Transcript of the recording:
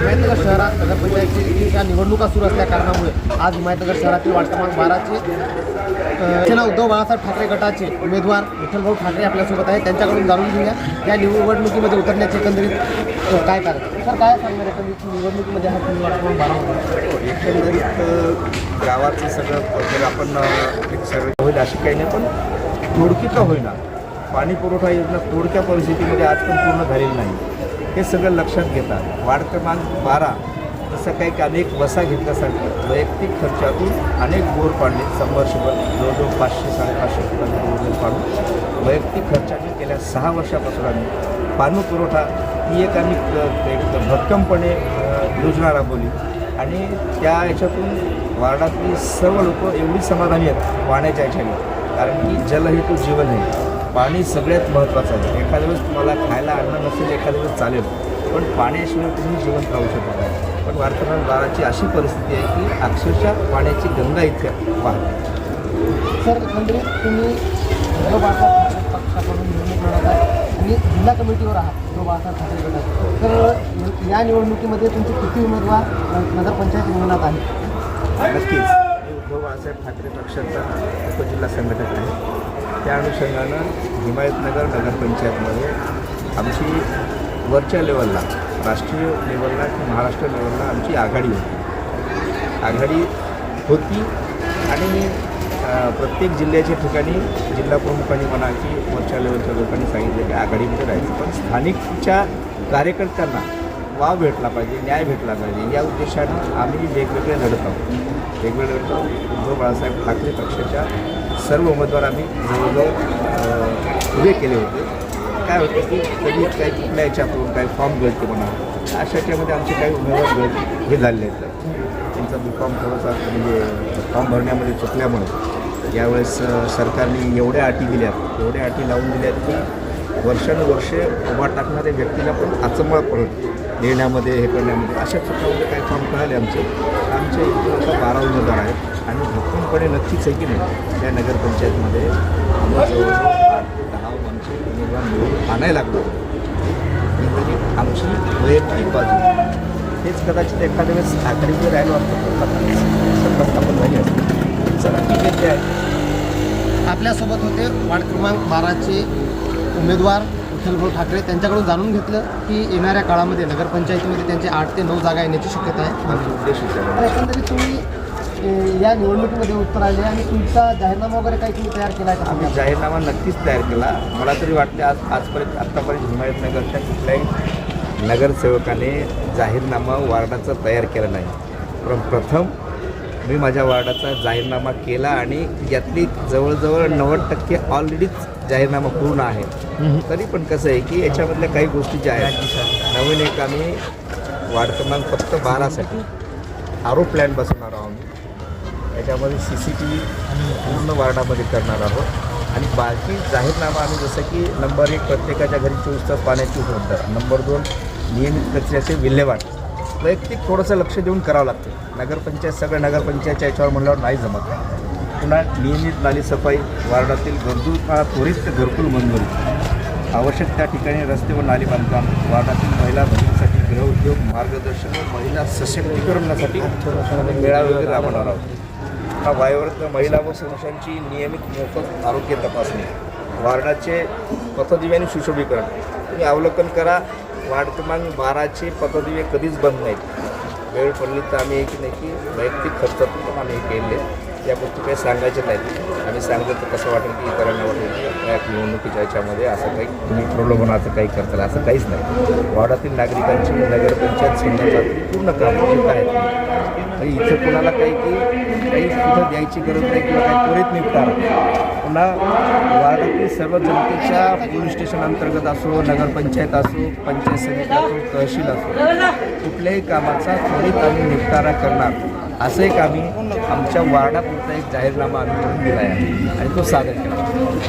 हिमायतनगर शहरात नगरपंचायतीच्या निवडणुका सुरू असल्या कारणामुळे आज हिमायतनगर शहरातील वार्ड क्रमांक बाराचे अ, शिवसेना उद्धव बाळासाहेब ठाकरे गटाचे उमेदवार विठ्ठलभाऊ ठाकरे आपल्यासोबत आहेत. त्यांच्याकडून जाणून घेऊया या निवडणुकीमध्ये उतरण्याचे एकंदरीत काय कारण? सर काय सांगणार एकंदरीत निवडणुकीमध्ये हा तुम्ही वार्ड क्रमांक बारा हो, एकंदरीत गावाचं सगळं आपण एक सर्वे होईल अशी काही नाही पण तोडकी का होईना. पाणी पुरवठा योजना तोडक्या परिस्थितीमध्ये आज पण पूर्ण झालेली नाही. हे सगळं लक्षात घेतात. वाढ क्रमांक बारा जसं काही की अनेक बसा घेतल्यासारखं वैयक्तिक खर्चातून अनेक बोर पाडले. सबमर्शिबल जवळजवळ पाचशे साडेपाचशे फुटांचे पाडून वैयक्तिक खर्चाने गेल्या सहा वर्षापासून आम्ही पाणी पुरवठा ही एक आम्ही एक भक्कमपणे योजना राबवली. आणि त्या याच्यातून वार्डातली सर्व लोक एवढी समाधानी आहेत पाण्याच्या याच्याने. कारण की जल हे तो जीवन आहे पाणी सगळ्यात महत्त्वाचं आहे. एखाद्या वेळेस तुम्हाला खायला अन्न नसेल एखाद्या वेळेस चालेल. पण पाण्याशिवाय तुम्ही जिवंत राहू शकत नाही. पण वार्तामान बाराची अशी परिस्थिती आहे की अक्षरशः पाण्याची गंगा इतक्या वाहते. सर एकंदरीत तुम्ही बाळासाहेब ठाकरे पक्षाकडून निवडणूक लढत आहे आणि जिल्हा कमिटीवर आहात बाळासाहेब ठाकरे गटात तर या निवडणुकीमध्ये तुमचे किती उमेदवार नगरपंचायत रिंगणात आहेत? नक्कीच. उद्धव बाळासाहेब ठाकरे पक्षाचा उपजिल्हा संघटक आहे. त्या अनुषंगानं हिमायतनगर नगरपंचायतमध्ये आमची वरच्या लेवलला राष्ट्रीय लेवलला की महाराष्ट्र लेवलला आमची आघाडी होती. आघाडी होती आणि प्रत्येक जिल्ह्याच्या ठिकाणी जिल्हा प्रमुखांनी म्हणा की वरच्या लेवलच्या लोकांनी सांगितलं की आघाडीमध्ये राहायचं. पण स्थानिकच्या कार्यकर्त्यांना वाव भेटला पाहिजे न्याय भेटला पाहिजे. या उद्देशानं आम्ही वेगवेगळे लढत आहोत. वेगवेगळे लढत आहोत. उद्धव बाळासाहेब ठाकरे पक्षाच्या सर्व उमेदवार आम्ही जवळजवळ उभे केले होते. काय होतं की कधी काही कुठल्या याच्यातून काही फॉर्म गळते म्हणा अशा याच्यामध्ये आमचे काही उमेदवार गळ हे झालेले आहेत. त्यांचा बी फॉर्म थोडासा म्हणजे फॉर्म भरण्यामध्ये चुकल्यामुळे यावेळेस सरकारने एवढ्या अटी दिल्यात एवढ्या अटी लावून दिल्यात की वर्षानुवर्षे उभा टाकणाऱ्या व्यक्तीला पण अचंबळ पडत लिहिण्यामध्ये हे करण्यामध्ये अशा चुकामध्ये काही काम कळाले आमचे. आमच्या इथून आता बारा उमेदवार आहेत आणि भक्कमपणे नक्कीच आहे की नाही त्या नगरपंचायतमध्ये आम्हाला जवळजवळ आठ ते दहा आमचे उमेदवार मिळून आणायला लागलो म्हणजे आमची वैयक्तिक बाजू. हेच कदाचित एखाद्या वेळेस आघाडीमध्ये राहिलो असतो स्थापन झाली असते. चला ठीक आहे. आपल्यासोबत होते वार्ड क्रमांक बाराचे उमेदवार विठ्ठलभाऊ ठाकरे त्यांच्याकडून जाणून घेतलं की येणाऱ्या काळामध्ये नगरपंचायतीमध्ये त्यांचे आठ ते नऊ जागा येण्याची शक्यता आहे. तर एकंदरीत तुम्ही या निवडणुकीमध्ये उत्तर आले आणि तुमचा जाहीरनामा वगैरे काही तुम्ही तयार केला आहे का? आम्ही जाहीरनामा नक्कीच तयार केला. मला तरी वाटते आज आजपर्यंत आत्तापर्यंत हिमायतनगरच्या कुठल्याही नगरसेवकाने जाहीरनामा वार्डाचा तयार केला नाही. पण प्रथम मी माझ्या वार्डाचा जाहीरनामा केला आणि यातली जवळजवळ नव्वद टक्के ऑलरेडीच जाहीरनामा पूर्ण आहे. तरी पण कसं आहे की याच्यामधल्या काही गोष्टी ज्या आहेत नवीन एक आम्ही वार्ड क्रमांक फक्त बारासाठी आरो प्लॅन बसवणार आहोत आम्ही. याच्यामध्ये सी सी टी व्ही पूर्ण वार्डामध्ये करणार आहोत. आणि बाकी जाहीरनामा आम्ही जसं की नंबर एक प्रत्येकाच्या घरी चोवीस तास पाण्याची उपलब्धता नंबर दोन नियमित कचऱ्याचे विल्हेवाट. वैयक्तिक थोडंसं लक्ष देऊन करावं लागतं. नगरपंचायत सगळं नगरपंचायतच्या याच्यावर म्हणल्यावर नाही जमत. पुन्हा नियमित नाली सफाई वार्डातील गरजू त्वरित घरकुल मंजुरी. आवश्यक त्या ठिकाणी रस्ते व नाली बांधकाम. वार्डातील महिला भगिनीसाठी गृहउद्योग मार्गदर्शन व महिला सशक्तीकरणासाठी मेळावे वगैरे राबवणार आहोत. हा वायवर्ग महिला व पुरुषांची नियमित मोफत आरोग्य तपासणी. वार्डाचे पथदिव्याने सुशोभीकरण. तुम्ही अवलोकन करा. वार्ड क्रमांक बाराचे पथदिवे कधीच बंद नाहीत. वेळ पडली तर आम्ही एक नाही की वैयक्तिक खर्चातून पण आम्ही केले. या गोष्टी काही सांगायच्या नाहीत. आम्ही सांगितलं तर कसं वाटेल की इतरांना वाटेल. की या निवडणुकीच्या याच्यामध्ये असं काही तुम्ही प्रलोभनाचं काही करताल असं काहीच नाही. वार्डातील नागरिकांची नगरपंचायत संघाचा पूर्ण काम आहे. आणि इथं कुणाला काही की काही सुद्धा द्यायची गरज नाही किंवा काही त्वरित निपटारा. पुन्हा वार्डातील सर्व जनतेच्या पोलीस स्टेशन अंतर्गत असो नगरपंचायत असो पंचायत समिती असो तहसील असो कुठल्याही कामाचा त्वरित आम्ही निपटारा करणार. असं एक आम्ही आमच्या वार्डापुरता एक जाहीरनामा आम्ही करून दिला आहे आणि तो सादर केला.